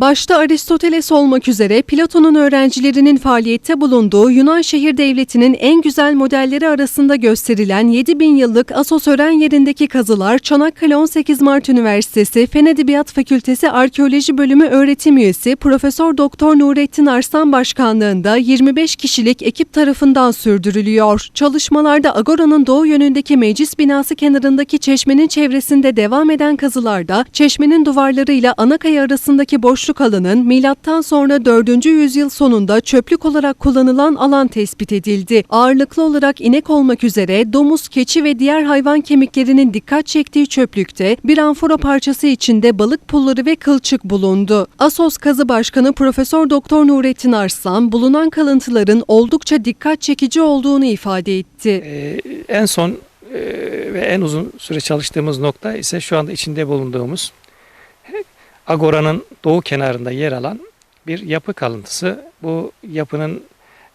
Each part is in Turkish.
Başta Aristoteles olmak üzere Platon'un öğrencilerinin faaliyette bulunduğu Yunan şehir devletinin en güzel modelleri arasında gösterilen 7000 yıllık Asos Ören yerindeki kazılar Çanakkale 18 Mart Üniversitesi Fen Edebiyat Fakültesi Arkeoloji Bölümü öğretim üyesi Profesör Doktor Nurettin Arslan Başkanlığında 25 kişilik ekip tarafından sürdürülüyor. Çalışmalarda Agora'nın doğu yönündeki meclis binası kenarındaki çeşmenin çevresinde devam eden kazılarda çeşmenin duvarlarıyla ana kaya arasındaki boşluk alanın milattan sonra 4. yüzyıl sonunda çöplük olarak kullanılan alan tespit edildi. Ağırlıklı olarak inek olmak üzere domuz, keçi ve diğer hayvan kemiklerinin dikkat çektiği çöplükte bir amfora parçası içinde balık pulları ve kılçık bulundu. Asos Kazı Başkanı Profesör Doktor Nurettin Arslan bulunan kalıntıların oldukça dikkat çekici olduğunu ifade etti. Ee, en son e, ve en uzun süre çalıştığımız nokta ise şu anda içinde bulunduğumuz Agora'nın doğu kenarında yer alan bir yapı kalıntısı. Bu yapının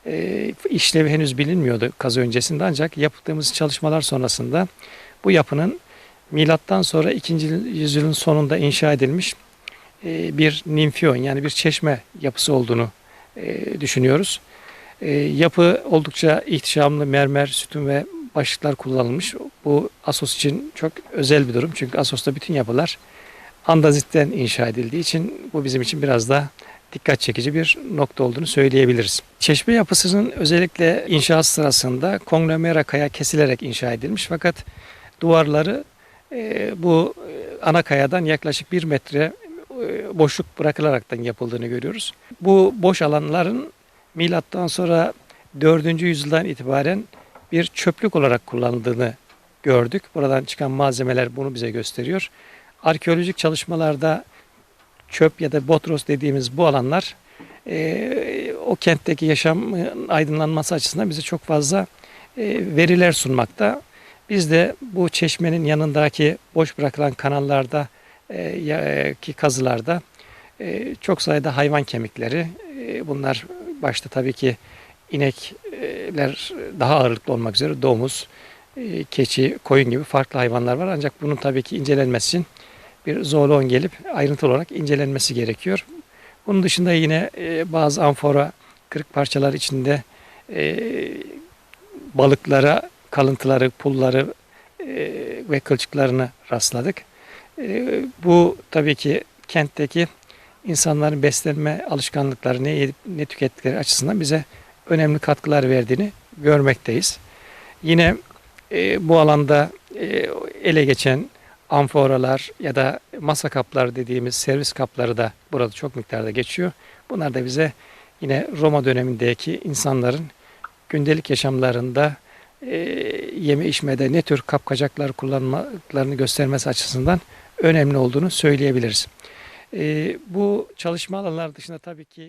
e, işlevi henüz bilinmiyordu kazı öncesinde ancak yaptığımız çalışmalar sonrasında bu yapının milattan sonra 2. yüzyılın sonunda inşa edilmiş e, bir nimfiyon yani bir çeşme yapısı olduğunu e, düşünüyoruz. E, yapı oldukça ihtişamlı mermer, sütun ve başlıklar kullanılmış. Bu Asos için çok özel bir durum. Çünkü Asos'ta bütün yapılar andazitten inşa edildiği için bu bizim için biraz da dikkat çekici bir nokta olduğunu söyleyebiliriz. Çeşme yapısının özellikle inşaat sırasında konglomera kaya kesilerek inşa edilmiş fakat duvarları e, bu e, ana kayadan yaklaşık bir metre e, boşluk bırakılaraktan yapıldığını görüyoruz. Bu boş alanların milattan sonra 4. yüzyıldan itibaren bir çöplük olarak kullanıldığını gördük. Buradan çıkan malzemeler bunu bize gösteriyor. Arkeolojik çalışmalarda çöp ya da botros dediğimiz bu alanlar e, o kentteki yaşam aydınlanması açısından bize çok fazla e, veriler sunmakta. Biz de bu çeşmenin yanındaki boş bırakılan kanallarda e, ya- ki kazılarda e, çok sayıda hayvan kemikleri e, bunlar başta tabii ki inekler daha ağırlıklı olmak üzere domuz, e, keçi, koyun gibi farklı hayvanlar var. Ancak bunun tabii ki incelenmesi için bir zooloğun gelip ayrıntılı olarak incelenmesi gerekiyor. Bunun dışında yine e, bazı amfora kırık parçalar içinde e, balıklara kalıntıları, pulları e, ve kılçıklarını rastladık. Bu tabii ki kentteki insanların beslenme alışkanlıkları, ne yedip ne tükettikleri açısından bize önemli katkılar verdiğini görmekteyiz. Yine bu alanda ele geçen amforalar ya da masa kapları dediğimiz servis kapları da burada çok miktarda geçiyor. Bunlar da bize yine Roma dönemindeki insanların gündelik yaşamlarında e, yeme içmede ne tür kapkacaklar kullanmalarını göstermesi açısından önemli olduğunu söyleyebiliriz. E, bu çalışma alanları dışında tabii ki